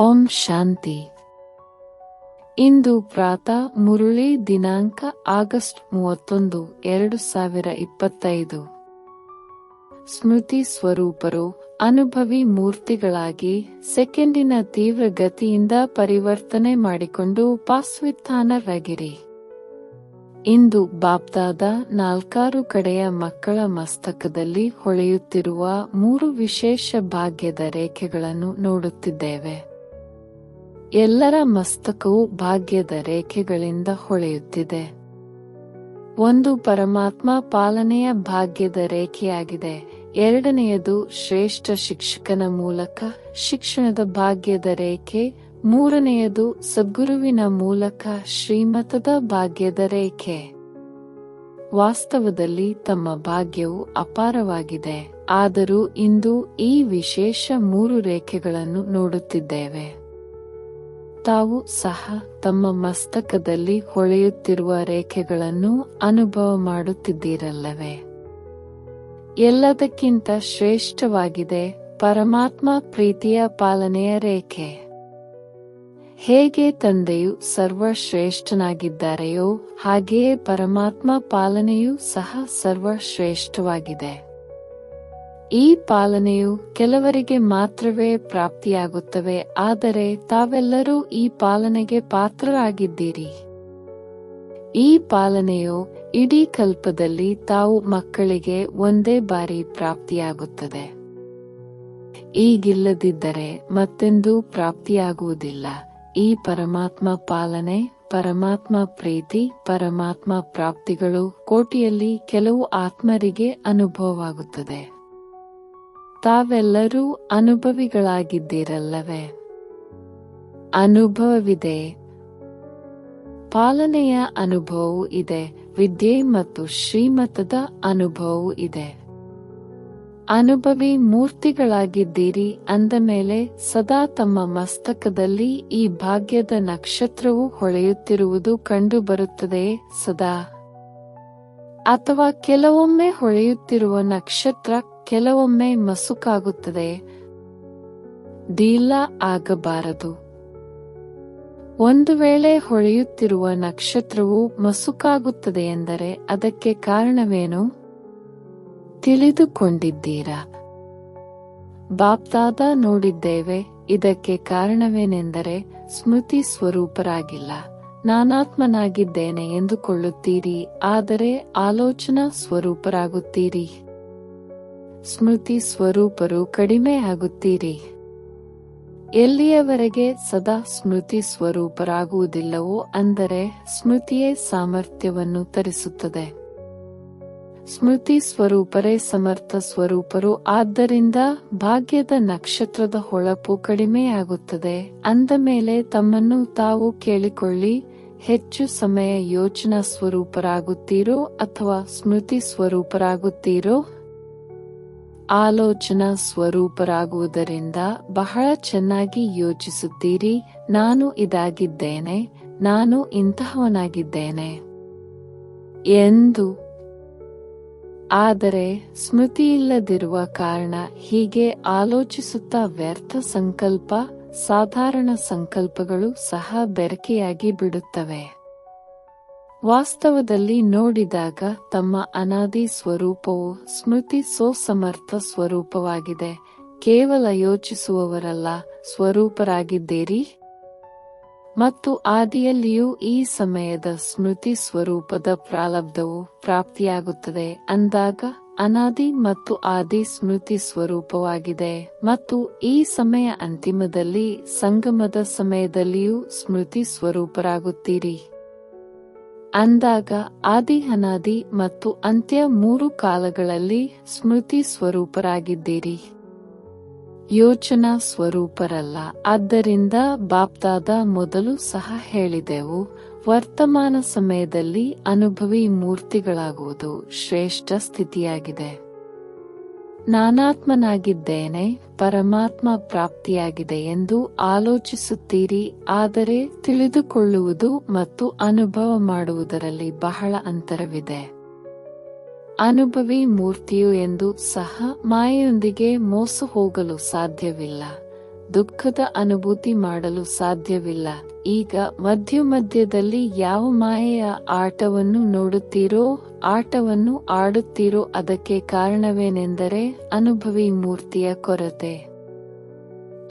ಓಂ ಶಾಂತಿ. ಇಂದು ಪ್ರಾತಃ ಮುರುಳಿ ದಿನಾಂಕ ಆಗಸ್ಟ್ ಮೂವತ್ತೊಂದು, ಎರಡು ಸಾವಿರ ಇಪ್ಪತ್ತೈದು. ಸ್ಮೃತಿ ಸ್ವರೂಪರು, ಅನುಭವಿ ಮೂರ್ತಿಗಳಾಗಿ ಸೆಕೆಂಡಿನ ತೀವ್ರ ಗತಿಯಿಂದ ಪರಿವರ್ತನೆ ಮಾಡಿಕೊಂಡು ಪಾಸ್ವಿತ್ಥಾನರಾಗಿರಿ ಇಂದು ಬಾಬ್ದಾದ ನಾಲ್ಕಾರು ಕಡೆಯ ಮಕ್ಕಳ ಮಸ್ತಕದಲ್ಲಿ ಹೊಳೆಯುತ್ತಿರುವ ಮೂರು ವಿಶೇಷ ಭಾಗ್ಯದ ರೇಖೆಗಳನ್ನು ನೋಡುತ್ತಿದ್ದೇವೆ. ಎಲ್ಲರ ಮಸ್ತಕವು ಭಾಗ್ಯದ ರೇಖೆಗಳಿಂದ ಹೊಳೆಯುತ್ತಿದೆ. ಒಂದು ಪರಮಾತ್ಮ ಪಾಲನೆಯ ಭಾಗ್ಯದ ರೇಖೆಯಾಗಿದೆ. ಎರಡನೆಯದು ಶ್ರೇಷ್ಠ ಶಿಕ್ಷಕನ ಮೂಲಕ ಶಿಕ್ಷಣದ ಭಾಗ್ಯದ ರೇಖೆ. ಮೂರನೆಯದು ಸದ್ಗುರುವಿನ ಮೂಲಕ ಶ್ರೀಮತದ ಭಾಗ್ಯದ ರೇಖೆ. ವಾಸ್ತವದಲ್ಲಿ ತಮ್ಮ ಭಾಗ್ಯವು ಅಪಾರವಾಗಿದೆ. ಆದರೂ ಇಂದು ಈ ವಿಶೇಷ ಮೂರು ರೇಖೆಗಳನ್ನು ನೋಡುತ್ತಿದ್ದೇವೆ. ತಾವು ಸಹ ತಮ್ಮ ಮಸ್ತಕದಲ್ಲಿ ಹೊಳೆಯುತ್ತಿರುವ ರೇಖೆಗಳನ್ನು ಅನುಭವ ಮಾಡುತ್ತಿದ್ದೀರಲ್ಲವೇ? ಎಲ್ಲದಕ್ಕಿಂತ ಶ್ರೇಷ್ಠವಾಗಿದೆ ಪರಮಾತ್ಮ ಪ್ರೀತಿಯ ಪಾಲನೆಯ ರೇಖೆ. ಹೇಗೆ ತಂದೆಯು ಸರ್ವಶ್ರೇಷ್ಠನಾಗಿದ್ದಾರೆಯೋ ಹಾಗೆಯೇ ಪರಮಾತ್ಮ ಪಾಲನೆಯೂ ಸಹ ಸರ್ವಶ್ರೇಷ್ಠವಾಗಿದೆ. ಈ ಪಾಲನೆಯು ಕೆಲವರಿಗೆ ಮಾತ್ರವೇ ಪ್ರಾಪ್ತಿಯಾಗುತ್ತವೆ, ಆದರೆ ತಾವೆಲ್ಲರೂ ಈ ಪಾಲನೆಗೆ ಪಾತ್ರರಾಗಿದ್ದೀರಿ. ಈ ಪಾಲನೆಯು ಇಡೀ ಕಲ್ಪದಲ್ಲಿ ತಾವು ಮಕ್ಕಳಿಗೆ ಒಂದೇ ಬಾರಿ ಪ್ರಾಪ್ತಿಯಾಗುತ್ತದೆ. ಈಗಿಲ್ಲದಿದ್ದರೆ ಮತ್ತೆಂದೂ ಪ್ರಾಪ್ತಿಯಾಗುವುದಿಲ್ಲ. ಈ ಪರಮಾತ್ಮ ಪಾಲನೆ, ಪರಮಾತ್ಮ ಪ್ರೀತಿ, ಪರಮಾತ್ಮ ಪ್ರಾಪ್ತಿಗಳು ಕೋಟಿಯಲ್ಲಿ ಕೆಲವು ಆತ್ಮರಿಗೆ ಅನುಭವವಾಗುತ್ತದೆ. ತಾವೆಲ್ಲರೂ ಅನುಭವಿಗಳಾಗಿದ್ದೀರಲ್ಲವೇ? ಅನುಭವವಿದೆ. ಪಾಲನೆಯ ಅನುಭವವೂ ಇದೆ. ವಿದ್ಯೆ ಮತ್ತು ಶ್ರೀಮತದ ಅನುಭವವೂ ಇದೆ. ಅನುಭವಿ ಮೂರ್ತಿಗಳಾಗಿದ್ದೀರಿ ಅಂದ ಮೇಲೆ ಸದಾ ತಮ್ಮ ಮಸ್ತಕದಲ್ಲಿ ಈ ಭಾಗ್ಯದ ನಕ್ಷತ್ರವು ಹೊಳೆಯುತ್ತಿರುವುದು ಕಂಡುಬರುತ್ತದೆಯೇ ಸದಾ. ಅಥವಾ ಕೆಲವೊಮ್ಮೆ ಹೊಳೆಯುತ್ತಿರುವ ನಕ್ಷತ್ರ ಕೆಲವೊಮ್ಮೆ ಮಸುಕಾಗುತ್ತದೆ. ಡೀಲ ಆಗಬಾರದು. ಒಂದು ವೇಳೆ ಹೊಳೆಯುತ್ತಿರುವ ನಕ್ಷತ್ರವು ಮಸುಕಾಗುತ್ತದೆ ಎಂದರೆ ಅದಕ್ಕೆ ಕಾರಣವೇನು? ತಿಳಿದುಕೊಂಡಿದ್ದೀರಾ? ಬಾಪ್ದಾದ ನೋಡಿದ್ದೇವೆ, ಇದಕ್ಕೆ ಕಾರಣವೇನೆಂದರೆ ಸ್ಮೃತಿ ಸ್ವರೂಪರಾಗಿಲ್ಲ. ನಾನಾತ್ಮನಾಗಿದ್ದೇನೆ ಎಂದುಕೊಳ್ಳುತ್ತೀರಿ, ಆದರೆ ಆಲೋಚನಾ ಸ್ವರೂಪರಾಗುತ್ತೀರಿ. ಸ್ಮೃತಿ ಸ್ವರೂಪರು ಕಡಿಮೆ ಆಗುತ್ತೀರಿ. ಎಲ್ಲಿಯವರೆಗೆ ಸದಾ ಸ್ಮೃತಿ ಸ್ವರೂಪರಾಗುವುದಿಲ್ಲವೋ ಅಂದರೆ ಸ್ಮೃತಿಯೇ ಸಾಮರ್ಥ್ಯವನ್ನು ತರಿಸುತ್ತದೆ. ಸ್ಮೃತಿ ಸ್ವರೂಪರೇ ಸಮರ್ಥ ಸ್ವರೂಪರು ಆದ್ದರಿಂದ ಭಾಗ್ಯದ ನಕ್ಷತ್ರದ ಹೊಳಪು ಕಡಿಮೆಯಾಗುತ್ತದೆ ಅಂದ ಮೇಲೆ ತಮ್ಮನ್ನು ತಾವು ಕೇಳಿಕೊಳ್ಳಿ, ಹೆಚ್ಚು ಸಮಯ ಯೋಚನಾ ಸ್ವರೂಪರಾಗುತ್ತೀರೋ ಅಥವಾ ಸ್ಮೃತಿ ಸ್ವರೂಪರಾಗುತ್ತೀರೋ ಆಲೋಚನಾ ಸ್ವರೂಪರಾಗುವುದರಿಂದ ಬಹಳ ಚೆನ್ನಾಗಿ ಯೋಚಿಸುತ್ತೀರಿ. ನಾನು ಇದಾಗಿದ್ದೇನೆ, ನಾನು ಇಂತಹವನಾಗಿದ್ದೇನೆ ಎಂದು. ಆದರೆ ಸ್ಮೃತಿಯಿಲ್ಲದಿರುವ ಕಾರಣ ಹೀಗೆ ಆಲೋಚಿಸುತ್ತಾ ವ್ಯರ್ಥ ಸಂಕಲ್ಪ, ಸಾಧಾರಣ ಸಂಕಲ್ಪಗಳು ಸಹ ಬೆರಕೆಯಾಗಿ ಬಿಡುತ್ತವೆ. ವಾಸ್ತವದಲ್ಲಿ ನೋಡಿದಾಗ ತಮ್ಮ ಅನಾದಿ ಸ್ವರೂಪವು ಸ್ಮೃತಿ ಸೋಸಮರ್ಥ ಸ್ವರೂಪವಾಗಿದೆ. ಕೇವಲ ಯೋಚಿಸುವವರಲ್ಲ, ಸ್ವರೂಪರಾಗಿದ್ದೀರಿ? ಮತ್ತು ಆದಿಯಲ್ಲಿಯೂ ಈ ಸಮಯದ ಸ್ಮೃತಿ ಸ್ವರೂಪದ ಪ್ರಾಲಬ್ಧವು ಪ್ರಾಪ್ತಿಯಾಗುತ್ತದೆ. ಅಂದಾಗ, ಅನಾದಿ ಮತ್ತು ಆದಿ ಸ್ಮೃತಿ ಸ್ವರೂಪವಾಗಿದೆ. ಮತ್ತು ಈ ಸಮಯ ಅಂತಿಮದಲ್ಲಿ, ಸಂಗಮದ ಸಮಯದಲ್ಲಿಯೂ ಸ್ಮೃತಿ ಸ್ವರೂಪರಾಗುತ್ತೀರಿ. ಅಂದಾಗ ಆದಿ ಅನಾದಿ ಮತ್ತು ಅಂತ್ಯ ಮೂರು ಕಾಲಗಳಲ್ಲಿ ಸ್ಮೃತಿ ಸ್ವರೂಪರಾಗಿದ್ದೀರಿ. ಯೋಚನಾ ಸ್ವರೂಪರಲ್ಲ. ಆದ್ದರಿಂದ ಬಾಪ್ತಾದ ಮೊದಲು ಸಹ ಹೇಳಿದೆವು, ವರ್ತಮಾನ ಸಮಯದಲ್ಲಿ ಅನುಭವಿ ಮೂರ್ತಿಗಳಾಗುವುದು ಶ್ರೇಷ್ಠ ಸ್ಥಿತಿಯಾಗಿದೆ. ನಾನಾತ್ಮನಾಗಿದ್ದೇನೆ, ಪರಮಾತ್ಮ ಪ್ರಾಪ್ತಿಯಾಗಿದೆ ಎಂದು ಆಲೋಚಿಸುತ್ತೀರಿ, ಆದರೆ ತಿಳಿದುಕೊಳ್ಳುವುದು ಮತ್ತು ಅನುಭವ ಮಾಡುವುದರಲ್ಲಿ ಬಹಳ ಅಂತರವಿದೆ. ಅನುಭವಿ ಮೂರ್ತಿಯು ಎಂದು ಸಹ ಮಾಯೆಯೊಂದಿಗೆ ಮೋಸ ಹೋಗಲು ಸಾಧ್ಯವಿಲ್ಲ. ದುಃಖದ ಅನುಭೂತಿ ಮಾಡಲು ಸಾಧ್ಯವಿಲ್ಲ. ಈಗ ಮಧ್ಯ ಮಧ್ಯದಲ್ಲಿ ಯಾವ ಮಾಯೆಯ ಆಟವನ್ನು ನೋಡುತ್ತೀರೋ, ಆಟವನ್ನು ಆಡುತ್ತೀರೋ ಅದಕ್ಕೆ ಕಾರಣವೇನೆಂದರೆ ಅನುಭವಿ ಮೂರ್ತಿಯ ಕೊರತೆ.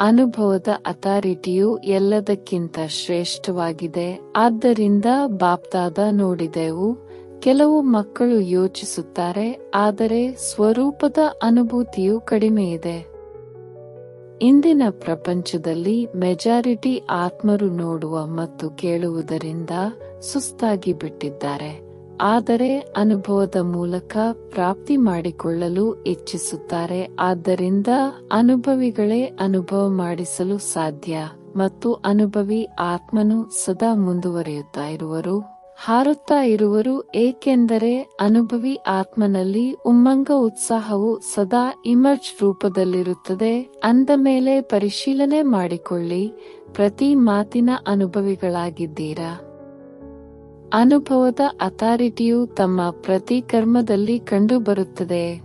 ಅನುಭವದ ಅಥಾರಿಟಿಯು ಎಲ್ಲದಕ್ಕಿಂತ ಶ್ರೇಷ್ಠವಾಗಿದೆ. ಆದ್ದರಿಂದ ಬಾಪ್ತಾದ ನೋಡಿದೆವು, ಕೆಲವು ಮಕ್ಕಳು ಯೋಚಿಸುತ್ತಾರೆ, ಆದರೆ ಸ್ವರೂಪದ ಅನುಭೂತಿಯು ಕಡಿಮೆ ಇದೆ ಇಂದಿನ ಪ್ರಪಂಚದಲ್ಲಿ ಮೆಜಾರಿಟಿ ಆತ್ಮರು ನೋಡುವ ಮತ್ತು ಕೇಳುವುದರಿಂದ ಸುಸ್ತಾಗಿ ಬಿಟ್ಟಿದ್ದಾರೆ. ಆದರೆ ಅನುಭವದ ಮೂಲಕ ಪ್ರಾಪ್ತಿ ಮಾಡಿಕೊಳ್ಳಲು ಇಚ್ಛಿಸುತ್ತಾರೆ. ಆದ್ದರಿಂದ ಅನುಭವಿಗಳೇ ಅನುಭವ ಮಾಡಿಸಲು ಸಾಧ್ಯ ಮತ್ತು ಅನುಭವಿ ಆತ್ಮನು ಸದಾ ಮುಂದುವರಿಯುತ್ತಾ ಇರುವರು. ಹಾರುತ್ತಾ ಇರುವರು ಏಕೆಂದರೆ ಅನುಭವಿ ಆತ್ಮನಲ್ಲಿ ಉಮ್ಮಂಗ ಉತ್ಸಾಹವು ಸದಾ ಇಮರ್ಜ್ ರೂಪದಲ್ಲಿರುತ್ತದೆ. ಅಂದ ಮೇಲೆ ಪರಿಶೀಲನೆ ಮಾಡಿಕೊಳ್ಳಿ. ಪ್ರತಿ ಮಾತಿನ ಅನುಭವಿಗಳಾಗಿದ್ದೀರಾ? ಅನುಭವದ ಅಥಾರಿಟಿಯು ತಮ್ಮ ಪ್ರತಿ ಕರ್ಮದಲ್ಲಿ ಕಂಡುಬರುತ್ತದೆ.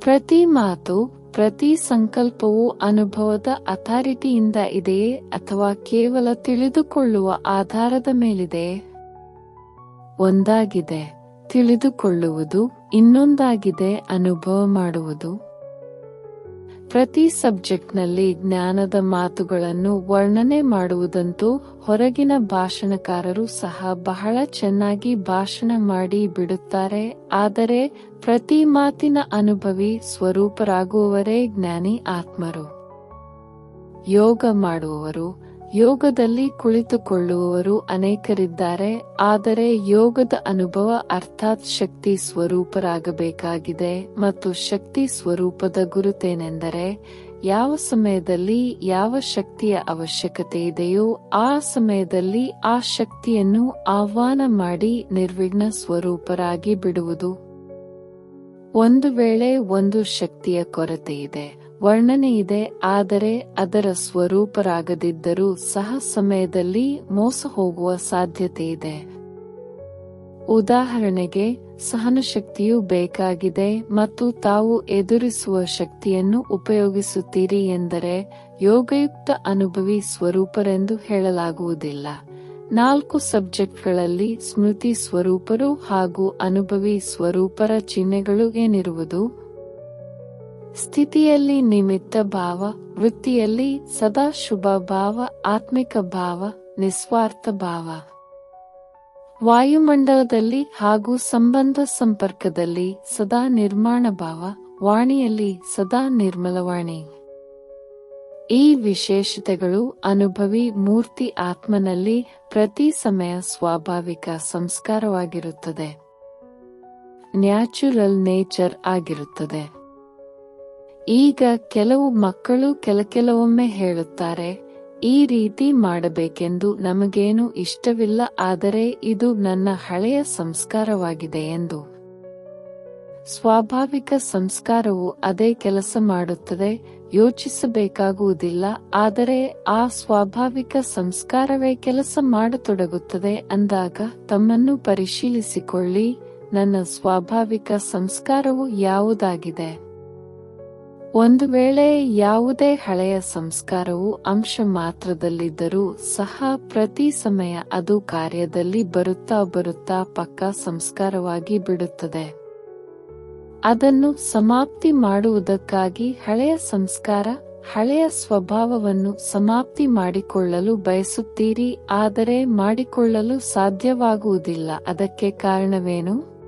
ಪ್ರತಿ ಮಾತು ಪ್ರತಿ ಸಂಕಲ್ಪವು ಅನುಭವದ ಅಥಾರಿಟಿಯಿಂದ ಇದೆಯೇ ಅಥವಾ ಕೇವಲ ತಿಳಿದುಕೊಳ್ಳುವ ಆಧಾರದ ಮೇಲಿದೆ? ಒಂದಾಗಿದೆ. ತಿಳಿದುಕೊಳ್ಳುವುದು, ಇನ್ನೊಂದಾಗಿದೆ ಅನುಭವ ಮಾಡುವುದು. ಪ್ರತಿ ಸಬ್ಜೆಕ್ಟ್ನಲ್ಲಿ ಜ್ಞಾನದ ಮಾತುಗಳನ್ನು ವರ್ಣನೆ ಮಾಡುವುದಂತೂ ಹೊರಗಿನ ಭಾಷಣಕಾರರು ಸಹ ಬಹಳ ಚೆನ್ನಾಗಿ ಭಾಷಣ ಮಾಡಿ ಬಿಡುತ್ತಾರೆ. ಆದರೆ ಪ್ರತಿ ಮಾತಿನ ಅನುಭವಿ ಸ್ವರೂಪರಾಗುವವರೇ ಜ್ಞಾನಿ ಆತ್ಮರು. ಯೋಗ ಮಾಡುವವರು ಯೋಗದಲ್ಲಿ ಕುಳಿತುಕೊಳ್ಳುವವರು ಅನೇಕರಿದ್ದಾರೆ, ಆದರೆ ಯೋಗದ ಅನುಭವ ಅರ್ಥಾತ್ ಶಕ್ತಿ ಸ್ವರೂಪರಾಗಬೇಕಾಗಿದೆ ಮತ್ತು ಶಕ್ತಿ ಸ್ವರೂಪದ ಗುರುತೇನೆಂದರೆ, ಯಾವ ಸಮಯದಲ್ಲಿ ಯಾವ ಶಕ್ತಿಯ ಅವಶ್ಯಕತೆ ಇದೆಯೋ ಆ ಸಮಯದಲ್ಲಿ ಆ ಶಕ್ತಿಯನ್ನು ಆಹ್ವಾನ ಮಾಡಿ ನಿರ್ವಿಘ್ನ ಸ್ವರೂಪರಾಗಿ ಬಿಡುವುದು. ಒಂದು ವೇಳೆ ಒಂದು ಶಕ್ತಿಯ ಕೊರತೆ ಇದೆ. ವರ್ಣನೆ ಇದೆ, ಆದರೆ ಅದರ ಸ್ವರೂಪರಾಗದಿದ್ದರೂ ಸಹ ಸಮಯದಲ್ಲಿ ಮೋಸ ಹೋಗುವ ಸಾಧ್ಯತೆ ಇದೆ. ಉದಾಹರಣೆಗೆ, ಸಹನಶಕ್ತಿಯು ಬೇಕಾಗಿದೆ ಮತ್ತು ತಾವು ಎದುರಿಸುವ ಶಕ್ತಿಯನ್ನು ಉಪಯೋಗಿಸುತ್ತೀರಿ ಎಂದರೆ ಯೋಗಯುಕ್ತ ಅನುಭವಿ ಸ್ವರೂಪರೆಂದು ಹೇಳಲಾಗುವುದಿಲ್ಲ. ನಾಲ್ಕು ಸಬ್ಜೆಕ್ಟ್ಗಳಲ್ಲಿ ಸ್ಮೃತಿ ಸ್ವರೂಪರು ಹಾಗೂ ಅನುಭವಿ ಸ್ವರೂಪರ ಚಿಹ್ನೆಗಳು ಏನಿರುವುದು? ಸ್ಥಿತಿಯಲ್ಲಿ ನಿಮಿತ್ತ ಭಾವ, ವೃತ್ತಿಯಲ್ಲಿ ಸದಾ ಶುಭ ಭಾವ, ಆತ್ಮಿಕ ಭಾವ, ನಿಸ್ವಾರ್ಥ ಭಾವ. ವಾಯುಮಂಡಲದಲ್ಲಿ ಹಾಗೂ ಸಂಬಂಧ ಸಂಪರ್ಕದಲ್ಲಿ ಸದಾ ನಿರ್ಮಾಣ ಭಾವ, ವಾಣಿಯಲ್ಲಿ ಸದಾ ನಿರ್ಮಲವಾಣಿ. ಈ ವಿಶೇಷತೆಗಳು ಅನುಭವಿ ಮೂರ್ತಿ ಆತ್ಮನಲ್ಲಿ ಪ್ರತಿ ಸಮಯ ಸ್ವಾಭಾವಿಕ ಸಂಸ್ಕಾರವಾಗಿರುತ್ತದೆ. ನ್ಯಾಚುರಲ್ ನೇಚರ್ ಆಗಿರುತ್ತದೆ. ಈಗ ಕೆಲವು ಮಕ್ಕಳು ಕೆಲ ಕೆಲವೊಮ್ಮೆ ಹೇಳುತ್ತಾರೆ, ಈ ರೀತಿ ಮಾಡಬೇಕೆಂದು ನಮಗೇನು ಇಷ್ಟವಿಲ್ಲ, ಆದರೆ ಇದು ನನ್ನ ಹಳೆಯ ಸಂಸ್ಕಾರವಾಗಿದೆ ಎಂದು. ಸ್ವಾಭಾವಿಕ ಸಂಸ್ಕಾರವು ಅದೇ ಕೆಲಸ ಮಾಡುತ್ತದೆ, ಯೋಚಿಸಬೇಕಾಗುವುದಿಲ್ಲ, ಆದರೆ ಆ ಸ್ವಾಭಾವಿಕ ಸಂಸ್ಕಾರವೇ ಕೆಲಸ ಮಾಡತೊಡಗುತ್ತದೆ ಅಂದಾಗ ತಮ್ಮನ್ನು ಪರಿಶೀಲಿಸಿಕೊಳ್ಳಿ, ನನ್ನ ಸ್ವಾಭಾವಿಕ ಸಂಸ್ಕಾರವು ಯಾವುದಾಗಿದೆ? ಒಂದು ವೇಳೆ ಯಾವುದೇ ಹಳೆಯ ಸಂಸ್ಕಾರವು ಅಂಶ ಮಾತ್ರದಲ್ಲಿದ್ದರೂ ಸಹ ಪ್ರತಿ ಸಮಯ ಅದು ಕಾರ್ಯದಲ್ಲಿ ಬರುತ್ತಾ ಬರುತ್ತಾ ಪಕ್ಕಾ ಸಂಸ್ಕಾರವಾಗಿ ಬಿಡುತ್ತದೆ. ಅದನ್ನು ಸಮಾಪ್ತಿ ಮಾಡುವುದಕ್ಕಾಗಿ ಹಳೆಯ ಸಂಸ್ಕಾರ, ಹಳೆಯ ಸ್ವಭಾವವನ್ನು ಸಮಾಪ್ತಿ ಮಾಡಿಕೊಳ್ಳಲು ಬಯಸುತ್ತೀರಿ, ಆದರೆ ಮಾಡಿಕೊಳ್ಳಲು ಸಾಧ್ಯವಾಗುವುದಿಲ್ಲ. ಅದಕ್ಕೆ ಕಾರಣವೇನು?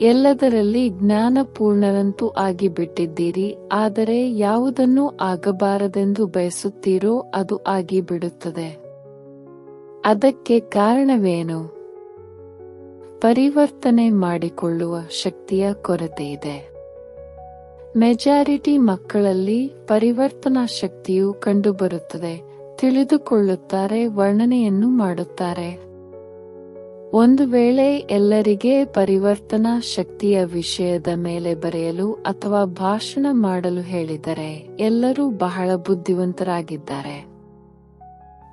ಎಲ್ಲದರಲ್ಲಿ ಜ್ಞಾನಪೂರ್ಣರಂತೂ ಆಗಿಬಿಟ್ಟಿದ್ದೀರಿ, ಆದರೆ ಯಾವುದನ್ನೂ ಆಗಬಾರದೆಂದು ಬಯಸುತ್ತೀರೋ ಅದು ಆಗಿಬಿಡುತ್ತದೆ. ಅದಕ್ಕೆ ಕಾರಣವೇನು? ಪರಿವರ್ತನೆ ಮಾಡಿಕೊಳ್ಳುವ ಶಕ್ತಿಯ ಕೊರತೆ ಇದೆ. ಮೆಜಾರಿಟಿ ಮಕ್ಕಳಲ್ಲಿ ಪರಿವರ್ತನಾ ಶಕ್ತಿಯು ಕಂಡುಬರುತ್ತದೆ, ತಿಳಿದುಕೊಳ್ಳುತ್ತಾರೆ, ವರ್ಣನೆಯನ್ನು ಮಾಡುತ್ತಾರೆ. ಒಂದು ವೇಳೆ ಎಲ್ಲರಿಗೆ ಪರಿವರ್ತನಾ ಶಕ್ತಿಯ ವಿಷಯದ ಮೇಲೆ ಬರೆಯಲು ಅಥವಾ ಭಾಷಣ ಮಾಡಲು ಹೇಳಿದರೆ ಎಲ್ಲರೂ ಬಹಳ ಬುದ್ಧಿವಂತರಾಗಿದ್ದಾರೆ.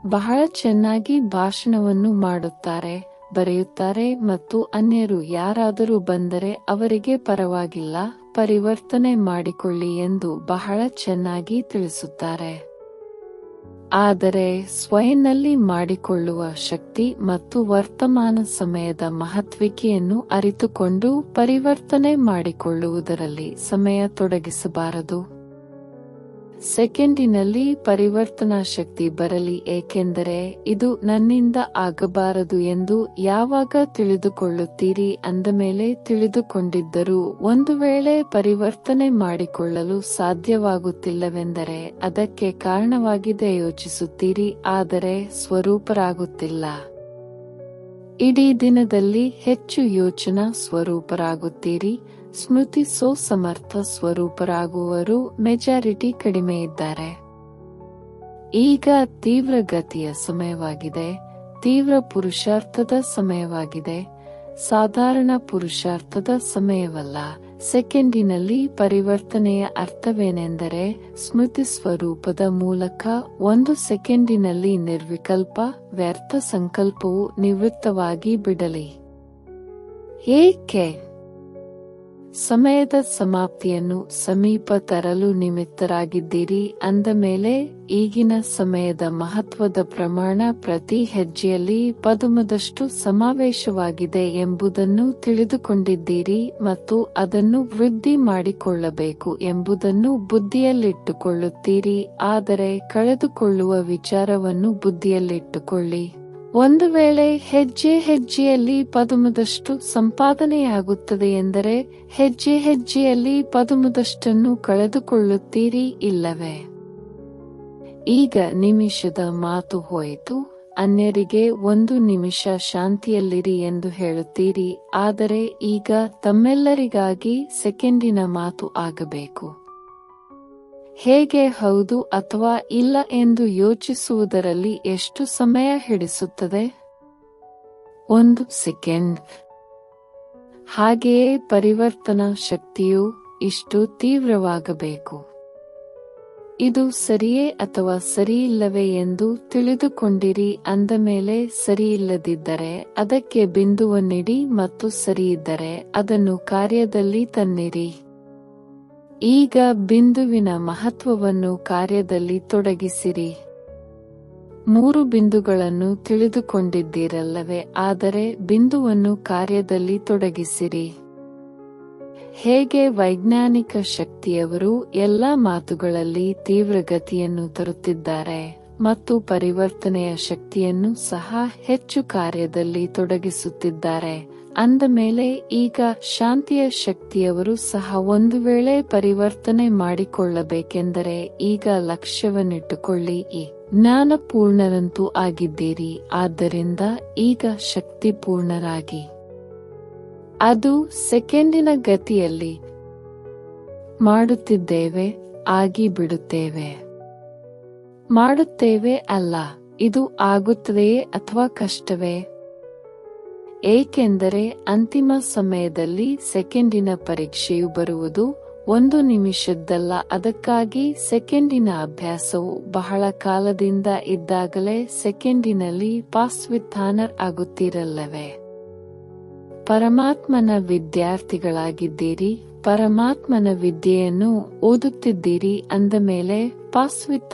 ಬಹಳ ಚೆನ್ನಾಗಿ ಭಾಷಣವನ್ನು ಮಾಡುತ್ತಾರೆ, ಬರೆಯುತ್ತಾರೆ ಮತ್ತು ಅನ್ಯರು ಯಾರಾದರೂ ಬಂದರೆ ಅವರಿಗೆ ಪರವಾಗಿಲ್ಲ, ಪರಿವರ್ತನೆ ಮಾಡಿಕೊಳ್ಳಿ ಎಂದು ಬಹಳ ಚೆನ್ನಾಗಿ ತಿಳಿಸುತ್ತಾರೆ. ಆದರೆ ಸ್ವಯನಲ್ಲಿ ಮಾಡಿಕೊಳ್ಳುವ ಶಕ್ತಿ ಮತ್ತು ವರ್ತಮಾನ ಸಮಯದ ಮಹತ್ವಿಕೆಯನ್ನು ಅರಿತುಕೊಂಡು ಪರಿವರ್ತನೆ ಮಾಡಿಕೊಳ್ಳುವುದರಲ್ಲಿ ಸಮಯ ತೊಡಗಿಸಬಾರದು. ಸೆಕೆಂಡಿನಲ್ಲಿ ಪರಿವರ್ತನಾ ಶಕ್ತಿ ಬರಲಿ ಏಕೆಂದರೆ ಇದು ನನ್ನಿಂದ ಆಗಬಾರದು ಎಂದು ಯಾವಾಗ ತಿಳಿದುಕೊಳ್ಳುತ್ತೀರಿ ಅಂದ ಮೇಲೆ ತಿಳಿದುಕೊಂಡಿದ್ದರೂ ಒಂದು ವೇಳೆ ಪರಿವರ್ತನೆ ಮಾಡಿಕೊಳ್ಳಲು ಸಾಧ್ಯವಾಗುತ್ತಿಲ್ಲವೆಂದರೆ ಅದಕ್ಕೆ ಕಾರಣವಾಗಿದೆ ಯೋಚಿಸುತ್ತೀರಿ, ಆದರೆ ಸ್ವರೂಪರಾಗುತ್ತಿಲ್ಲ. ಇಡೀ ದಿನದಲ್ಲಿ ಹೆಚ್ಚು ಯೋಚನಾ ಸ್ವರೂಪರಾಗುತ್ತೀರಿ ಸ್ಮೃತಿ ಸೋ ಸಮರ್ಥ ಸ್ವರೂಪರಾಗುವರು ಮೆಜಾರಿಟಿ ಕಡಿಮೆ ಇದ್ದಾರೆ. ಈಗ ತೀವ್ರ ಗತಿಯ ಸಮಯವಾಗಿದೆ. ತೀವ್ರ ಪುರುಷಾರ್ಥದ ಸಮಯವಾಗಿದೆ. ಸಾಧಾರಣ ಪುರುಷಾರ್ಥದ ಸಮಯವಲ್ಲ. ಸೆಕೆಂಡಿನಲ್ಲಿ ಪರಿವರ್ತನೆಯ ಅರ್ಥವೇನೆಂದರೆ ಸ್ಮೃತಿ ಸ್ವರೂಪದ ಮೂಲಕ ಒಂದು ಸೆಕೆಂಡಿನಲ್ಲಿ ನಿರ್ವಿಕಲ್ಪ, ವ್ಯರ್ಥ ಸಂಕಲ್ಪವು ನಿವೃತ್ತವಾಗಿ ಬಿಡಲಿ. ಏಕೆ? ಸಮಯದ ಸಮಾಪ್ತಿಯನ್ನು ಸಮೀಪ ತರಲು ನಿಮಿತ್ತರಾಗಿದ್ದೀರಿ. ಅಂದ ಮೇಲೆ, ಈಗಿನ ಸಮಯದ ಮಹತ್ವದ ಪ್ರಮಾಣ ಪ್ರತಿ ಹೆಜ್ಜೆಯಲ್ಲಿ ಪದುಮದಷ್ಟು ಸಮಾವೇಶವಾಗಿದೆ ಎಂಬುದನ್ನು ತಿಳಿದುಕೊಂಡಿದ್ದೀರಿ ಮತ್ತು ಅದನ್ನು ವೃದ್ಧಿ ಮಾಡಿಕೊಳ್ಳಬೇಕು ಎಂಬುದನ್ನು ಬುದ್ಧಿಯಲ್ಲಿಟ್ಟುಕೊಳ್ಳುತ್ತೀರಿ. ಆದರೆ, ಕಳೆದುಕೊಳ್ಳುವ ವಿಚಾರವನ್ನು ಬುದ್ಧಿಯಲ್ಲಿಟ್ಟುಕೊಳ್ಳಿ. ಒಂದು ವೇಳೆ ಹೆಜ್ಜೆ ಹೆಜ್ಜೆಯಲ್ಲಿ ಪದುಮದಷ್ಟು ಸಂಪಾದನೆಯಾಗುತ್ತದೆ ಎಂದರೆ ಹೆಜ್ಜೆ ಹೆಜ್ಜೆಯಲ್ಲಿ ಪದುಮದಷ್ಟನ್ನು ಕಳೆದುಕೊಳ್ಳುತ್ತೀರಿ ಇಲ್ಲವೇ? ಈಗ ನಿಮಿಷದ ಮಾತು ಹೋಯಿತು. ಅನ್ಯರಿಗೆ ಒಂದು ನಿಮಿಷ ಶಾಂತಿಯಲ್ಲಿರಿ ಎಂದು ಹೇಳುತ್ತೀರಿ. ಆದರೆ ಈಗ ತಮ್ಮೆಲ್ಲರಿಗಾಗಿ ಸೆಕೆಂಡಿನ ಮಾತು ಆಗಬೇಕು. ಹೇಗೆ ಹೌದು ಅಥವಾ ಇಲ್ಲ ಎಂದು ಯೋಚಿಸುವುದರಲ್ಲಿ ಎಷ್ಟು ಸಮಯ ಹಿಡಿಸುತ್ತದೆ? ಒಂದು ಸೆಕೆಂಡ್. ಹಾಗೆಯೇ ಪರಿವರ್ತನಾ ಶಕ್ತಿಯು ಇಷ್ಟು ತೀವ್ರವಾಗಬೇಕು. ಇದು ಸರಿಯೇ ಅಥವಾ ಸರಿಯಿಲ್ಲವೇ ಎಂದು ತಿಳಿದುಕೊಂಡಿರಿ ಅಂದ ಮೇಲೆ ಸರಿಯಿಲ್ಲದಿದ್ದರೆ ಅದಕ್ಕೆ ಬಿಂದುವನ್ನಿಡಿ ಮತ್ತು ಸರಿಯಿದ್ದರೆ ಅದನ್ನು ಕಾರ್ಯದಲ್ಲಿ ತನ್ನಿರಿ. ಈಗ ಬಿಂದುವಿನ ಮಹತ್ವವನ್ನು ಕಾರ್ಯದಲ್ಲಿ ತೊಡಗಿಸಿರಿ. ಮೂರು ಬಿಂದುಗಳನ್ನು ತಿಳಿದುಕೊಂಡಿದ್ದೀರಲ್ಲವೇ, ಆದರೆ ಬಿಂದುವನ್ನು ಕಾರ್ಯದಲ್ಲಿ ತೊಡಗಿಸಿರಿ. ಹೇಗೆ ವೈಜ್ಞಾನಿಕ ಶಕ್ತಿಯವರು ಎಲ್ಲ ಮಾತುಗಳಲ್ಲಿ ತೀವ್ರಗತಿಯನ್ನು ತರುತ್ತಿದ್ದಾರೆ ಮತ್ತು ಪರಿವರ್ತನೆಯ ಶಕ್ತಿಯನ್ನು ಸಹ ಹೆಚ್ಚು ಕಾರ್ಯದಲ್ಲಿ ತೊಡಗಿಸುತ್ತಿದ್ದಾರೆ. ಅಂದ ಮೇಲೆ ಈಗ ಶಾಂತಿಯ ಶಕ್ತಿಯವರು ಸಹ ಒಂದು ವೇಳೆ ಪರಿವರ್ತನೆ ಮಾಡಿಕೊಳ್ಳಬೇಕೆಂದರೆ ಈಗ ಲಕ್ಷ್ಯವನ್ನಿಟ್ಟುಕೊಳ್ಳಿ. ಈ ಜ್ಞಾನಪೂರ್ಣರಂತೂ ಆಗಿದ್ದೀರಿ, ಆದ್ದರಿಂದ ಈಗ ಶಕ್ತಿಪೂರ್ಣರಾಗಿ. ಅದು ಸೆಕೆಂಡಿನ ಗತಿಯಲ್ಲಿ ಮಾಡುತ್ತಿದ್ದೇವೆ ಆಗಿ ಬಿಡುತ್ತೇವೆ ಮಾಡುತ್ತೇವೆ ಅಲ್ಲ, ಇದು ಆಗುತ್ತದೆಯೇ ಅಥವಾ ಕಷ್ಟವೇ? ಏಕೆಂದರೆ ಅಂತಿಮ ಸಮಯದಲ್ಲಿ ಸೆಕೆಂಡಿನ ಪರೀಕ್ಷೆಯು ಬರುವುದು ಒಂದು ನಿಮಿಷದ್ದಲ್ಲ. ಅದಕ್ಕಾಗಿ ಸೆಕೆಂಡಿನ ಅಭ್ಯಾಸವು ಬಹಳ ಕಾಲದಿಂದ ಇದ್ದಾಗಲೇ ಸೆಕೆಂಡಿನಲ್ಲಿ ಪಾಸ್ ವಿತ್ ಆನರ್ ಆಗುತ್ತಿರಲ್ಲವೇ? ಪರಮಾತ್ಮನ ವಿದ್ಯಾರ್ಥಿಗಳಾಗಿದ್ದೀರಿ. ಪರಮಾತ್ಮನ ವಿದ್ಯೆಯನ್ನು ಓದುತ್ತಿದ್ದೀರಿ ಅಂದ ಮೇಲೆ ಪಾಸ್ ವಿತ್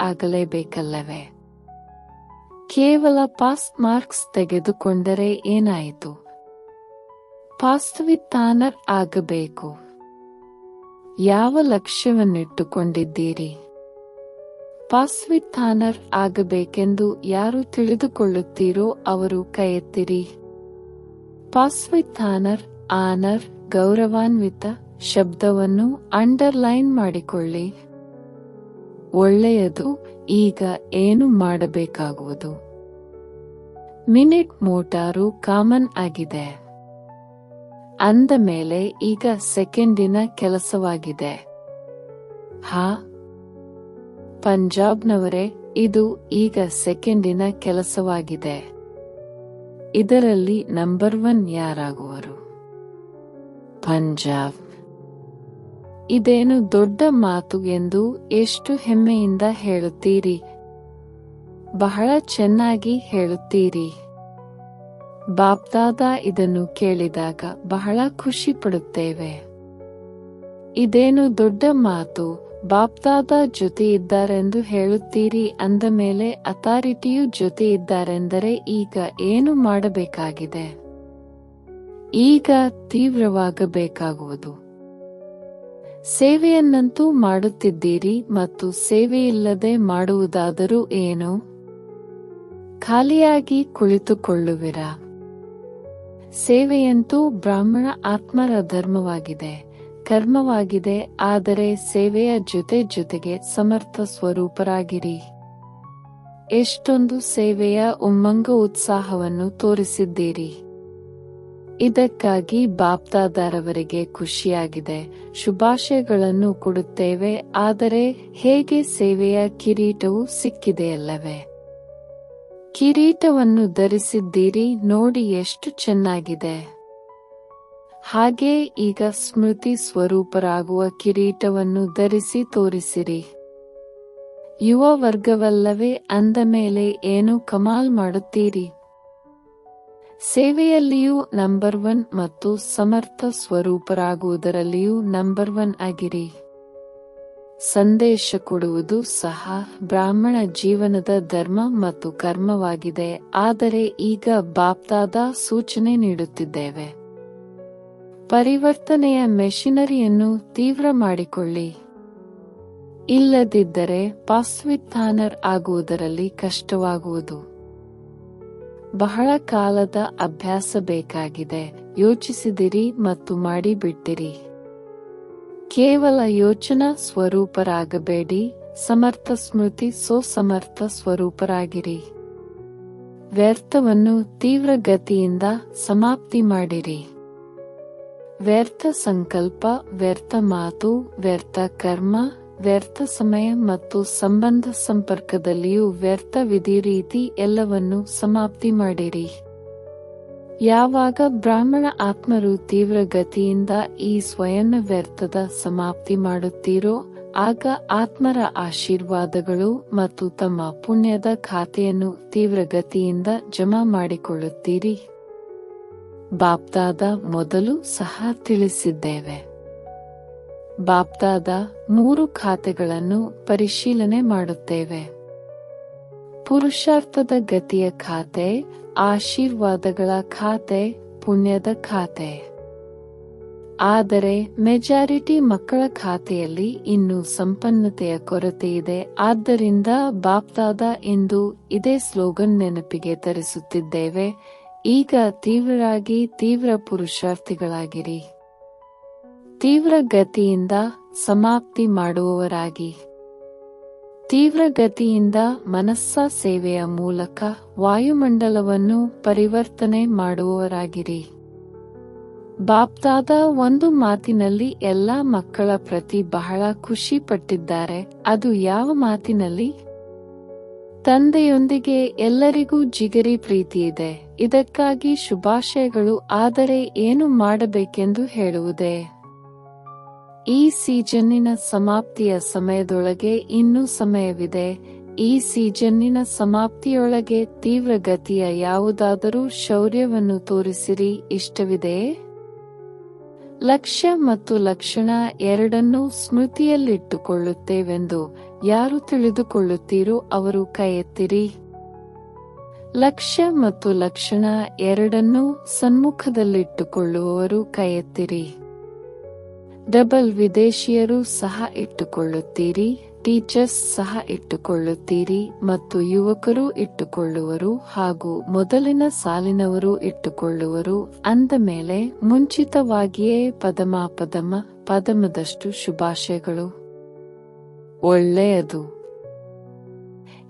ಆಗಲೇಬೇಕಲ್ಲವೇ? ಕೇವಲ ಪಾಸ್ ಮಾರ್ಕ್ಸ್ ತೆಗೆದುಕೊಂಡರೆ ಏನಾಯಿತು? ಪಾಸ್ಟ್ ವಿತ್ ಆನರ್ ಆಗಬೇಕು. ಯಾವ ಲಕ್ಷ್ಯವನ್ನಿಟ್ಟುಕೊಂಡಿದ್ದೀರಿ? ಪಾಸ್ ವಿತ್ ಆನರ್ ಆಗಬೇಕೆಂದು ಯಾರು ತಿಳಿದುಕೊಳ್ಳುತ್ತೀರೋ ಅವರು ಕೈ ಎತ್ತಿರಿ ಪಾಸ್ ವಿತ್ ಆನರ್ ಆನರ್ ಗೌರವಾನ್ವಿತ ಶಬ್ದವನ್ನು ಅಂಡರ್ಲೈನ್ ಮಾಡಿಕೊಳ್ಳಿ. ಒಳ್ಳೆಯದು. ಈಗ ಏನು ಮಾಡಬೇಕಾಗುವುದು? ಮಿನಿಟ್ ಮೋಟಾರು ಕಾಮನ್ ಆಗಿದೆ. ಅಂದ ಮೇಲೆ ಈಗ ಸೆಕೆಂಡಿನ ಕೆಲಸವಾಗಿದೆ. ಹಾ? ಪಂಜಾಬ್ನವರೇ, ಇದು ಈಗ ಸೆಕೆಂಡಿನ ಕೆಲಸವಾಗಿದೆ. ಇದರಲ್ಲಿ ನಂಬರ್ ಒನ್ ಯಾರಾಗುವರು? ಪಂಜಾಬ್. ಇದೇನು ದೊಡ್ಡ ಮಾತು ಎಂದು ಎಷ್ಟು ಹೆಮ್ಮೆಯಿಂದ ಹೇಳುತ್ತೀರಿ? ಬಹಳ ಚೆನ್ನಾಗಿ ಹೇಳುತ್ತೀರಿ. ಬಾಪ್ದಾದ ಇದನ್ನು ಕೇಳಿದಾಗ ಬಹಳ ಖುಷಿ ಪಡುತ್ತೇವೆ. ಇದೇನು ದೊಡ್ಡ ಮಾತು, ಬಾಪ್ದಾದ ಜೊತೆ ಇದ್ದಾರೆಂದು ಹೇಳುತ್ತೀರಿ ಅಂದ ಮೇಲೆ ಅಥಾರಿಟಿಯು ಜೊತೆ ಇದ್ದಾರೆಂದರೆ ಈಗ ಏನು ಮಾಡಬೇಕಾಗಿದೆ? ಈಗ ತೀವ್ರವಾಗಬೇಕಾಗುವುದು. ಸೇವೆಯನ್ನಂತೂ ಮಾಡುತ್ತಿದ್ದೀರಿ ಮತ್ತು ಸೇವೆಯಿಲ್ಲದೆ ಮಾಡುವುದಾದರೂ ಏನು? ಖಾಲಿಯಾಗಿ ಕುಳಿತುಕೊಳ್ಳುವಿರಾ. ಸೇವೆಯಂತೂ ಬ್ರಾಹ್ಮಣ ಆತ್ಮರ ಧರ್ಮವಾಗಿದೆ, ಕರ್ಮವಾಗಿದೆ, ಆದರೆ ಸೇವೆಯ ಜೊತೆ ಜೊತೆಗೆ ಸಮರ್ಥ ಸ್ವರೂಪರಾಗಿರಿ. ಎಷ್ಟೊಂದು ಸೇವೆಯ ಉಮ್ಮಂಗ ಉತ್ಸಾಹವನ್ನು ತೋರಿಸಿದ್ದೀರಿ. ಇದಕ್ಕಾಗಿ ಬಾಪ್ತಾದಾರವರಿಗೆ ಖುಷಿಯಾಗಿದೆ. ಶುಭಾಶಯಗಳನ್ನು ಕೊಡುತ್ತೇವೆ. ಆದರೆ ಹೇಗೆ ಸೇವೆಯ ಕಿರೀಟವು ಸಿಕ್ಕಿದೆಯಲ್ಲವೇ? ಕಿರೀಟವನ್ನು ಧರಿಸಿದ್ದೀರಿ. ನೋಡಿ ಎಷ್ಟು ಚೆನ್ನಾಗಿದೆ. ಹಾಗೆ ಈಗ ಸ್ಮೃತಿ ಸ್ವರೂಪರಾಗುವ ಕಿರೀಟವನ್ನು ಧರಿಸಿ ತೋರಿಸಿರಿ. ಯುವ ವರ್ಗವಲ್ಲವೇ ಅಂದ ಮೇಲೆ ಏನು ಕಮಾಲ್ ಮಾಡುತ್ತೀರಿ? ಸೇವೆಯಲ್ಲಿಯೂ ನಂಬರ್ ಒನ್ ಮತ್ತು ಸಮರ್ಥ ಸ್ವರೂಪರಾಗುವುದರಲ್ಲಿಯೂ ನಂಬರ್ ಒನ್ ಆಗಿರಿ. ಸಂದೇಶ ಕೊಡುವುದು ಸಹ ಬ್ರಾಹ್ಮಣ ಜೀವನದ ಧರ್ಮ ಮತ್ತು ಕರ್ಮವಾಗಿದೆ, ಆದರೆ ಈಗ ಬಾಪ್ತಾದ ಸೂಚನೆ ನೀಡುತ್ತಿದ್ದೇವೆ. ಪರಿವರ್ತನೆಯ ಮೆಷಿನರಿಯನ್ನು ತೀವ್ರ ಮಾಡಿಕೊಳ್ಳಿ. ಇಲ್ಲದಿದ್ದರೆ ಪಾಸ್ವಿಥಾನರ್ ಆಗುವುದರಲ್ಲಿ ಕಷ್ಟವಾಗುವುದು. ಬಹಳ ಕಾಲದ ಅಭ್ಯಾಸ ಬೇಕಾಗಿದೆ. ಯೋಚಿಸಿದಿರಿ ಮತ್ತು ಮಾಡಿಬಿಟ್ಟಿರಿ. ಕೇವಲ ಯೋಚನಾ ಸ್ವರೂಪರಾಗಬೇಡಿ. ಸಮರ್ಥ ಸ್ಮೃತಿ ಸೋಸಮರ್ಥ ಸ್ವರೂಪರಾಗಿರಿ. ವ್ಯರ್ಥವನ್ನು ತೀವ್ರ ಗತಿಯಿಂದ ಸಮಾಪ್ತಿ ಮಾಡಿರಿ. ವ್ಯರ್ಥ ಸಂಕಲ್ಪ, ವ್ಯರ್ಥ ಮಾತು, ವ್ಯರ್ಥ ಕರ್ಮ ವ್ಯರ್ಥ ಸಮಯ ಮತ್ತು ಸಂಬಂಧ ಸಂಪರ್ಕದಲ್ಲಿಯೂ ವ್ಯರ್ಥ ವಿಧಿ ರೀತಿ ಎಲ್ಲವನ್ನೂ ಸಮಾಪ್ತಿ ಮಾಡಿರಿ. ಯಾವಾಗ ಬ್ರಾಹ್ಮಣ ಆತ್ಮರು ತೀವ್ರ ಗತಿಯಿಂದ ಈ ಸ್ವಯಂ ವ್ಯರ್ಥದ ಸಮಾಪ್ತಿ ಮಾಡುತ್ತೀರೋ, ಆಗ ಆತ್ಮರ ಆಶೀರ್ವಾದಗಳು ಮತ್ತು ತಮ್ಮ ಪುಣ್ಯದ ಖಾತೆಯನ್ನು ತೀವ್ರ ಗತಿಯಿಂದ ಜಮಾ ಮಾಡಿಕೊಳ್ಳುತ್ತೀರಿ. ಬಾಪ್ದಾದ ಮೊದಲು ಸಹ ತಿಳಿಸಿದ್ದೇವೆ. ಬಾಪ್ದಾದ ಮೂರು ಖಾತೆಗಳನ್ನು ಪರಿಶೀಲನೆ ಮಾಡುತ್ತೇವೆ. ಪುರುಷಾರ್ಥದ ಗತಿಯ ಖಾತೆ, ಆಶೀರ್ವಾದಗಳ ಖಾತೆ, ಪುಣ್ಯದ ಖಾತೆ. ಆದರೆ ಮೆಜಾರಿಟಿ ಮಕ್ಕಳ ಖಾತೆಯಲ್ಲಿ ಇನ್ನೂ ಸಂಪನ್ನತೆಯ ಕೊರತೆ ಇದೆ. ಆದ್ದರಿಂದ ಬಾಪ್ತಾದ ಎಂದು ಇದೇ ಸ್ಲೋಗನ್ ನೆನಪಿಗೆ ತರಿಸುತ್ತಿದ್ದೇವೆ. ಈಗ ತೀವ್ರರಾಗಿ ತೀವ್ರ ಪುರುಷಾರ್ಥಿಗಳಾಗಿರಿ. ತೀವ್ರ ಗತಿಯಿಂದ ಸಮಾಪ್ತಿ ಮಾಡುವವರಾಗಿ. ತೀವ್ರ ಗತಿಯಿಂದ ಮನಸ್ಸ ಸೇವೆಯ ಮೂಲಕ ವಾಯುಮಂಡಲವನ್ನು ಪರಿವರ್ತನೆ ಮಾಡುವವರಾಗಿರಿ. ಬಾಪ್ತಾದ ಒಂದು ಮಾತಿನಲ್ಲಿ ಎಲ್ಲ ಮಕ್ಕಳ ಪ್ರತಿ ಬಹಳ ಖುಷಿ ಪಟ್ಟಿದ್ದಾರೆ. ಅದು ಯಾವ ಮಾತಿನಲ್ಲಿ? ತಂದೆಯೊಂದಿಗೆ ಎಲ್ಲರಿಗೂ ಜಿಗರಿ ಪ್ರೀತಿ ಇದೆ. ಇದಕ್ಕಾಗಿ ಶುಭಾಶಯಗಳು, ಆದರೆ ಏನು ಮಾಡಬೇಕೆಂದು ಹೇಳುವುದೇ? ಈ ಸೀಜನ್ನಿನ ಸಮಾಪ್ತಿಯ ಸಮಯದೊಳಗೆ ಇನ್ನೂ ಸಮಯವಿದೆ. ಈ ಸೀಜನ್ನಿನ ಸಮಾಪ್ತಿಯೊಳಗೆ ತೀವ್ರಗತಿಯ ಯಾವುದಾದರೂ ಶೌರ್ಯವನ್ನು ತೋರಿಸಿರಿ ಇಷ್ಟವಿದೆಯೇ ಲಕ್ಷ್ಯ ಮತ್ತು ಲಕ್ಷಣ ಎರಡನ್ನೂ ಸ್ಮೃತಿಯಲ್ಲಿಟ್ಟುಕೊಳ್ಳುತ್ತೇವೆಂದು ಯಾರು ತಿಳಿದುಕೊಳ್ಳುತ್ತೀರೋ ಅವರು ಕೈ ಲಕ್ಷ್ಯ ಮತ್ತು ಲಕ್ಷಣ ಎರಡನ್ನೂ ಸನ್ಮುಖದಲ್ಲಿಟ್ಟುಕೊಳ್ಳುವವರು ಕೈ ಡಬಲ್ ವಿದೇಶಿಯರು ಸಹ ಇಟ್ಟುಕೊಳ್ಳುತ್ತೀರಿ, ಟೀಚರ್ಸ್ ಸಹ ಇಟ್ಟುಕೊಳ್ಳುತ್ತೀರಿ ಮತ್ತು ಯುವಕರು ಇಟ್ಟುಕೊಳ್ಳುವರು ಹಾಗೂ ಮೊದಲಿನ ಸಾಲಿನವರು ಇಟ್ಟುಕೊಳ್ಳುವರು. ಅಂದ ಮೇಲೆ ಮುಂಚಿತವಾಗಿಯೇ ಪದಮ ಪದಮ ಪದಮದಷ್ಟು ಶುಭಾಶಯಗಳು. ಒಳ್ಳೆಯದು.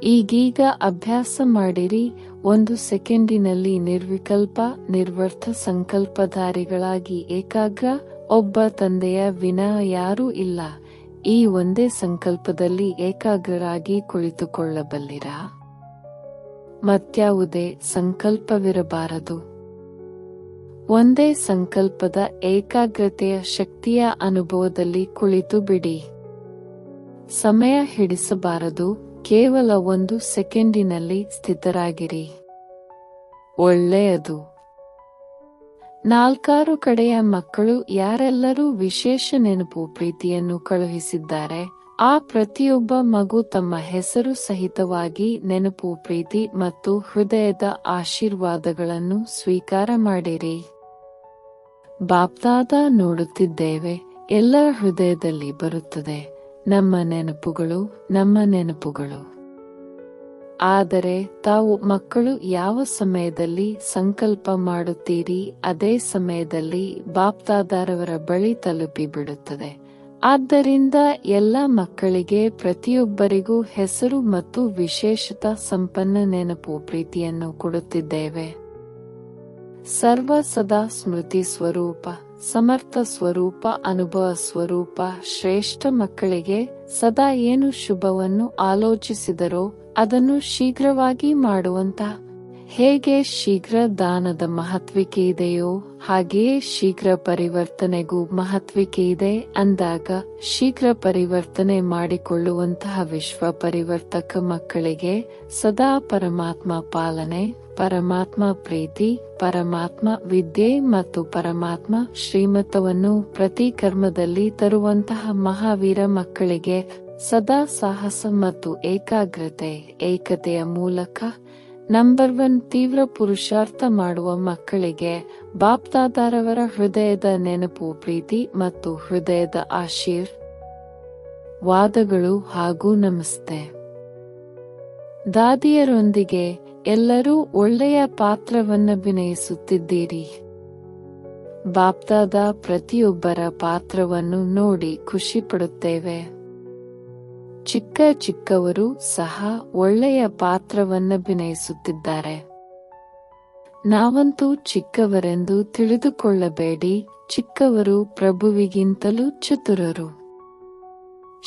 ಈಗೀಗ ಅಭ್ಯಾಸ ಮಾಡಿರಿ, ಒಂದು ಸೆಕೆಂಡಿನಲ್ಲಿ ನಿರ್ವಿಕಲ್ಪ, ನಿರ್ವರ್ಥ ಸಂಕಲ್ಪಧಾರಿಗಳಾಗಿ ಏಕಾಗ್ರ ಒಬ್ಬ ತಂದೆಯ ವಿನ ಯಾರೂ ಇಲ್ಲ. ಈ ಒಂದೇ ಸಂಕಲ್ಪದಲ್ಲಿ ಏಕಾಗ್ರರಾಗಿ ಕುಳಿತುಕೊಳ್ಳಬಲ್ಲಿರಾ? ಮತ್ಯಾವುದೇ ಸಂಕಲ್ಪವಿರಬಾರದು. ಒಂದೇ ಸಂಕಲ್ಪದ ಏಕಾಗ್ರತೆಯ ಶಕ್ತಿಯ ಅನುಭವದಲ್ಲಿ ಕುಳಿತು ಬಿಡಿ. ಸಮಯ ಹಿಡಿಸಬಾರದು, ಕೇವಲ ಒಂದು ಸೆಕೆಂಡಿನಲ್ಲಿ ಸ್ಥಿತರಾಗಿರಿ. ಒಳ್ಳೆಯದು. ನಾಲ್ಕಾರು ಕಡೆಯ ಮಕ್ಕಳು ಯಾರೆಲ್ಲರೂ ವಿಶೇಷ ನೆನಪು ಪ್ರೀತಿಯನ್ನು ಕಳುಹಿಸಿದ್ದಾರೆ. ಆ ಪ್ರತಿಯೊಬ್ಬ ಮಗು ತಮ್ಮ ಹೆಸರು ಸಹಿತವಾಗಿ ನೆನಪು, ಪ್ರೀತಿ ಮತ್ತು ಹೃದಯದ ಆಶೀರ್ವಾದಗಳನ್ನು ಸ್ವೀಕಾರ ಮಾಡಿರಿ. ಬಾಪ್ದಾದ ನೋಡುತ್ತಿದ್ದೇವೆ ಎಲ್ಲ ಹೃದಯದಲ್ಲಿ ಬರುತ್ತದೆ. ನಮ್ಮ ನೆನಪುಗಳು ನಮ್ಮ ನೆನಪುಗಳು. ಆದರೆ ತಾವು ಮಕ್ಕಳು ಯಾವ ಸಮಯದಲ್ಲಿ ಸಂಕಲ್ಪ ಮಾಡುತ್ತೀರಿ, ಅದೇ ಸಮಯದಲ್ಲಿ ಬಾಪ್ತಾದಾರವರ ಬಳಿ ತಲುಪಿ ಬಿಡುತ್ತದೆ ಆದ್ದರಿಂದ ಎಲ್ಲ ಮಕ್ಕಳಿಗೆ ಪ್ರತಿಯೊಬ್ಬರಿಗೂ ಹೆಸರು ಮತ್ತು ವಿಶೇಷತ ಸಂಪನ್ನ ನೆನಪು ಪ್ರೀತಿಯನ್ನು ಕೊಡುತ್ತಿದ್ದೇವೆ. ಸರ್ವ ಸದಾ ಸ್ಮೃತಿ ಸ್ವರೂಪ, ಸಮರ್ಥ ಸ್ವರೂಪ, ಅನುಭವ ಸ್ವರೂಪ, ಶ್ರೇಷ್ಠ ಮಕ್ಕಳಿಗೆ ಸದಾ ಏನು ಶುಭವನ್ನು ಆಲೋಚಿಸಿದರೋ ಅದನ್ನು ಶೀಘ್ರವಾಗಿ ಮಾಡುವಂತ. ಹೇಗೆ ಶೀಘ್ರ ದಾನದ ಮಹತ್ವಿಕೆ ಇದೆಯೋ ಹಾಗೆಯೇ ಶೀಘ್ರ ಪರಿವರ್ತನೆಗೂ ಮಹತ್ವಿಕೆ ಇದೆ ಅಂದಾಗ ಶೀಘ್ರ ಪರಿವರ್ತನೆ ಮಾಡಿಕೊಳ್ಳುವಂತಹ ವಿಶ್ವ ಪರಿವರ್ತಕ ಮಕ್ಕಳಿಗೆ ಸದಾ ಪರಮಾತ್ಮ ಪಾಲನೆ, ಪರಮಾತ್ಮ ಪ್ರೀತಿ, ಪರಮಾತ್ಮ ವಿದ್ಯೆ ಮತ್ತು ಪರಮಾತ್ಮ ಶ್ರೀಮತವನ್ನು ಪ್ರತಿ ಕರ್ಮದಲ್ಲಿ ತರುವಂತಹ ಮಹಾವೀರ ಮಕ್ಕಳಿಗೆ ಸದಾ ಸಾಹಸ ಮತ್ತು ಏಕಾಗ್ರತೆ, ಏಕತೆಯ ಮೂಲಕ ನಂಬರ್ ಒನ್ ತೀವ್ರ ಪುರುಷಾರ್ಥ ಮಾಡುವ ಮಕ್ಕಳಿಗೆ ಬಾಪ್ತಾದಾರವರ ಹೃದಯದ ನೆನಪು, ಪ್ರೀತಿ ಮತ್ತು ಹೃದಯದ ಆಶೀರ್ ವಾದಗಳು ಹಾಗೂ ನಮಸ್ತೆ. ದಾದಿಯರೊಂದಿಗೆ ಎಲ್ಲರೂ ಒಳ್ಳೆಯ ಪಾತ್ರವನ್ನು ಅಭಿನಯಿಸುತ್ತಿದ್ದೀರಿ. ಬಾಪ್ತಾದ ಪ್ರತಿಯೊಬ್ಬರ ಪಾತ್ರವನ್ನು ನೋಡಿ ಖುಷಿ ಪಡುತ್ತೇವೆ. ಚಿಕ್ಕ ಚಿಕ್ಕವರು ಸಹ ಒಳ್ಳೆಯ ಪಾತ್ರವನ್ನಭಿನಯಿಸುತ್ತಿದ್ದಾರೆ ನಾವಂತೂ ಚಿಕ್ಕವರೆಂದು ತಿಳಿದುಕೊಳ್ಳಬೇಡಿ, ಚಿಕ್ಕವರು ಪ್ರಭುವಿಗಿಂತಲೂ ಚತುರರು.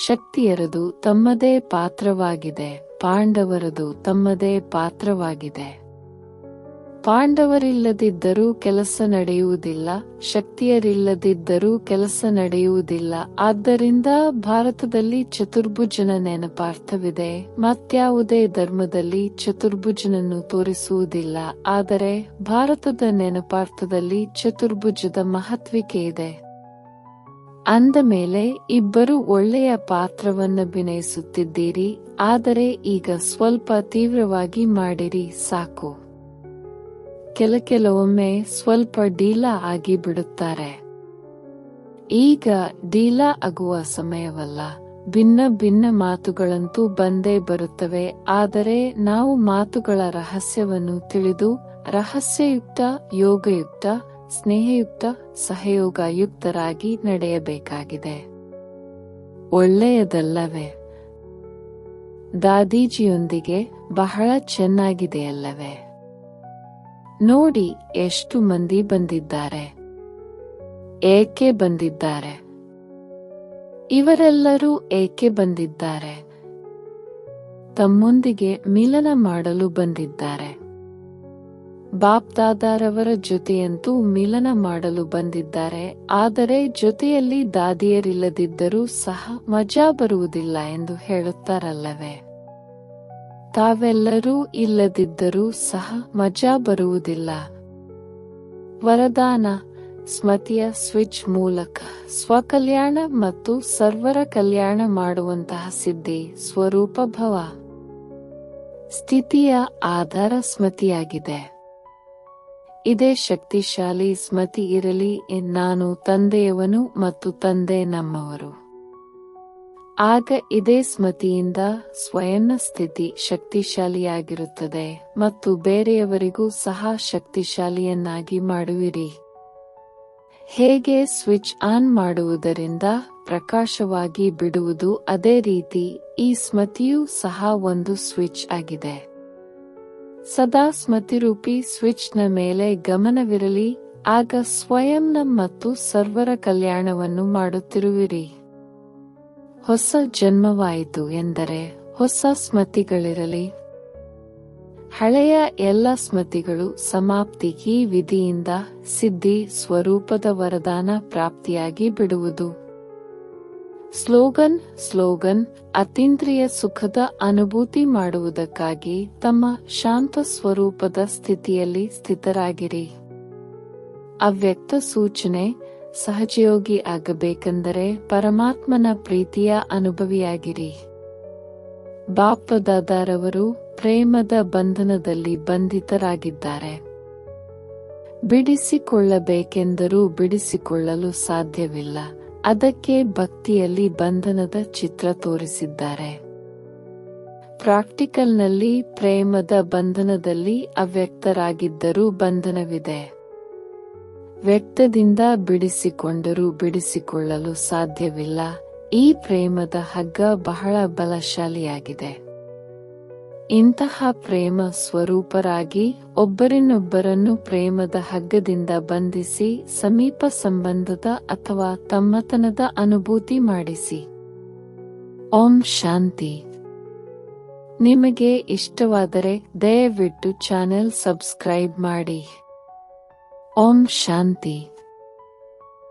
ಶಕ್ತಿಯರದು ತಮ್ಮದೇ ಪಾತ್ರವಾಗಿದೆ, ಪಾಂಡವರದು ತಮ್ಮದೇ ಪಾತ್ರವಾಗಿದೆ. ಪಾಂಡವರಿಲ್ಲದಿದ್ದರೂ ಕೆಲಸ ನಡೆಯುವುದಿಲ್ಲ, ಶಕ್ತಿಯರಿಲ್ಲದಿದ್ದರೂ ಕೆಲಸ ನಡೆಯುವುದಿಲ್ಲ. ಆದ್ದರಿಂದ ಭಾರತದಲ್ಲಿ ಚತುರ್ಭುಜನ ನೆನಪಾರ್ಥವಿದೆ. ಮತ್ಯಾವುದೇ ಧರ್ಮದಲ್ಲಿ ಚತುರ್ಭುಜನನ್ನು ತೋರಿಸುವುದಿಲ್ಲ. ಆದರೆ ಭಾರತದ ನೆನಪಾರ್ಥದಲ್ಲಿ ಚತುರ್ಭುಜದ ಮಹತ್ವಿಕೆ ಇದೆ. ಅಂದ ಮೇಲೆ, ಇಬ್ಬರು ಒಳ್ಳೆಯ ಪಾತ್ರವನ್ನು ಅಭಿನಯಿಸುತ್ತಿದ್ದೀರಿ, ಆದರೆ ಈಗ ಸ್ವಲ್ಪ ತೀವ್ರವಾಗಿ ಮಾಡಿರಿ, ಸಾಕು. ಕೆಲ ಕೆಲವೊಮ್ಮೆ ಸ್ವಲ್ಪ ಡೀಲಾ ಆಗಿ ಬಿಡುತ್ತಾರೆ. ಈಗ ಡೀಲಾ ಆಗುವ ಸಮಯವಲ್ಲ. ಭಿನ್ನ ಭಿನ್ನ ಮಾತುಗಳಂತೂ ಬಂದೇ ಬರುತ್ತವೆ. ಆದರೆ ನಾವು ಮಾತುಗಳ ರಹಸ್ಯವನ್ನು ತಿಳಿದು, ರಹಸ್ಯಯುಕ್ತ, ಯೋಗಯುಕ್ತ, ಸ್ನೇಹಯುಕ್ತ, ಸಹಯೋಗಯುಕ್ತರಾಗಿ ನಡೆಯಬೇಕಾಗಿದೆ. ಒಳ್ಳೆಯದಲ್ಲವೇ? ದಾದೀಜಿಯೊಂದಿಗೆ ಬಹಳ ಚೆನ್ನಾಗಿದೆಯಲ್ಲವೇ? ನೋಡಿ ಎಷ್ಟು ಮಂದಿ ಬಂದಿದ್ದಾರೆ. ಏಕೆ ಬಂದಿದ್ದಾರೆ? ಇವರೆಲ್ಲರೂ ಏಕೆ ಬಂದಿದ್ದಾರೆ? ತಮ್ಮೊಂದಿಗೆ ಮಿಲನ ಮಾಡಲು ಬಂದಿದ್ದಾರೆ. ಬಾಪ್ದಾದಾರವರ ಜೊತೆಯಂತೂ ಮಿಲನ ಮಾಡಲು ಬಂದಿದ್ದಾರೆ. ಆದರೆ ಜೊತೆಯಲ್ಲಿ ದಾದಿಯರಿಲ್ಲದಿದ್ದರೂ ಸಹ ಮಜಾ ಬರುವುದಿಲ್ಲ ಎಂದು ಹೇಳುತ್ತಾರಲ್ಲವೇ? ತಾವೆಲ್ಲರೂ ಇಲ್ಲದಿದ್ದರೂ ಸಹ ಮಜಾ ಬರುವುದಿಲ್ಲ. ವರದಾನ, ಸ್ಮತಿಯ ಸ್ವಿಚ್ ಮೂಲಕ ಸ್ವಕಲ್ಯಾಣ ಮತ್ತು ಸರ್ವರ ಕಲ್ಯಾಣ ಮಾಡುವಂತಹ ಸಿದ್ಧಿ ಸ್ವರೂಪ ಭವ. ಸ್ಥಿತಿಯ ಆಧಾರ ಸ್ಮತಿಯಾಗಿದೆ. ಇದೇ ಶಕ್ತಿಶಾಲಿ ಸ್ಮತಿ ಇರಲಿ ನಾನು ತಂದೆಯವನು ಮತ್ತು ತಂದೆ ನಮ್ಮವರು. ಆಗ ಇದೇ ಸ್ಮತಿಯಿಂದ ಸ್ವಯಂನ ಸ್ಥಿತಿ ಶಕ್ತಿಶಾಲಿಯಾಗಿರುತ್ತದೆ ಮತ್ತು ಬೇರೆಯವರಿಗೂ ಸಹ ಶಕ್ತಿಶಾಲಿಯನ್ನಾಗಿ ಮಾಡುವಿರಿ. ಹೇಗೆ ಸ್ವಿಚ್ ಆನ್ ಮಾಡುವುದರಿಂದ ಪ್ರಕಾಶವಾಗಿ ಬಿಡುವುದು ಅದೇ ರೀತಿ ಈ ಸ್ಮತಿಯೂ ಸಹ ಒಂದು ಸ್ವಿಚ್ ಆಗಿದೆ. ಸದಾ ಸ್ಮತಿರೂಪಿ ಸ್ವಿಚ್ನ ಮೇಲೆ ಗಮನವಿರಲಿ, ಆಗ ಸ್ವಯಂನ ಮತ್ತು ಸರ್ವರ ಕಲ್ಯಾಣವನ್ನು ಮಾಡುತ್ತಿರುವಿರಿ. ಹೊಸ ಜನ್ಮವಾಯಿತು ಎಂದರೆ ಹೊಸ ಸ್ಮತಿಗಳಿರಲಿ. ಹಳೆಯ ಎಲ್ಲ ಸ್ಮತಿಗಳು ಸಮಾಪ್ತಿ ಈ ವಿಧಿಯಿಂದ ಸಿದ್ಧಿ ಸ್ವರೂಪದ ವರದಾನ ಪ್ರಾಪ್ತಿಯಾಗಿ ಬಿಡುವುದು. ಸ್ಲೋಗನ್ ಸ್ಲೋಗನ್, ಅತೀಂದ್ರಿಯ ಸುಖದ ಅನುಭೂತಿ ಮಾಡುವುದಕ್ಕಾಗಿ ತಮ್ಮ ಶಾಂತ ಸ್ವರೂಪದ ಸ್ಥಿತಿಯಲ್ಲಿ ಸ್ಥಿತರಾಗಿರಿ. ಅವ್ಯಕ್ತ ಸೂಚನೆ ಸಹಜಯೋಗಿ ಆಗಬೇಕೆಂದರೆ ಪರಮಾತ್ಮನ ಪ್ರೀತಿಯ ಅನುಭವಿಯಾಗಿರಿ. ಬಾಪದಾದಾರವರು ಪ್ರೇಮದ ಬಂಧನದಲ್ಲಿ ಬಂಧಿತರಾಗಿದ್ದಾರೆ. ಬಿಡಿಸಿಕೊಳ್ಳಬೇಕೆಂದರೂ ಬಿಡಿಸಿಕೊಳ್ಳಲು ಸಾಧ್ಯವಿಲ್ಲ. ಅದಕ್ಕೆ ಭಕ್ತಿಯಲ್ಲಿ ಬಂಧನದ ಚಿತ್ರ ತೋರಿಸಿದ್ದಾರೆ. ಪ್ರಾಕ್ಟಿಕಲ್ನಲ್ಲಿ ಪ್ರೇಮದ ಬಂಧನದಲ್ಲಿ ಅವ್ಯಕ್ತರಾಗಿದ್ದರೂ ಬಂಧನವಿದೆ. ವ್ಯಕ್ತದಿಂದ ಬಿಡಿಸಿಕೊಂಡರೂ ಬಿಡಿಸಿಕೊಳ್ಳಲು ಸಾಧ್ಯವಿಲ್ಲ. ಈ ಪ್ರೇಮದ ಹಗ್ಗ ಬಹಳ ಬಲಶಾಲಿಯಾಗಿದೆ. ಇಂತಹ ಪ್ರೇಮ ಸ್ವರೂಪರಾಗಿ ಒಬ್ಬರಿನೊಬ್ಬರನ್ನು ಪ್ರೇಮದ ಹಗ್ಗದಿಂದ ಬಂಧಿಸಿ, ಸಮೀಪ ಸಂಬಂಧದ ಅಥವಾ ತಮ್ಮತನದ ಅನುಭೂತಿ ಮಾಡಿಸಿ. ಓಂ ಶಾಂತಿ. ನಿಮಗೆ ಇಷ್ಟವಾದರೆ ದಯವಿಟ್ಟು ಚಾನೆಲ್ ಸಬ್ಸ್ಕ್ರೈಬ್ ಮಾಡಿ. ಓಂ ಶಾಂತಿ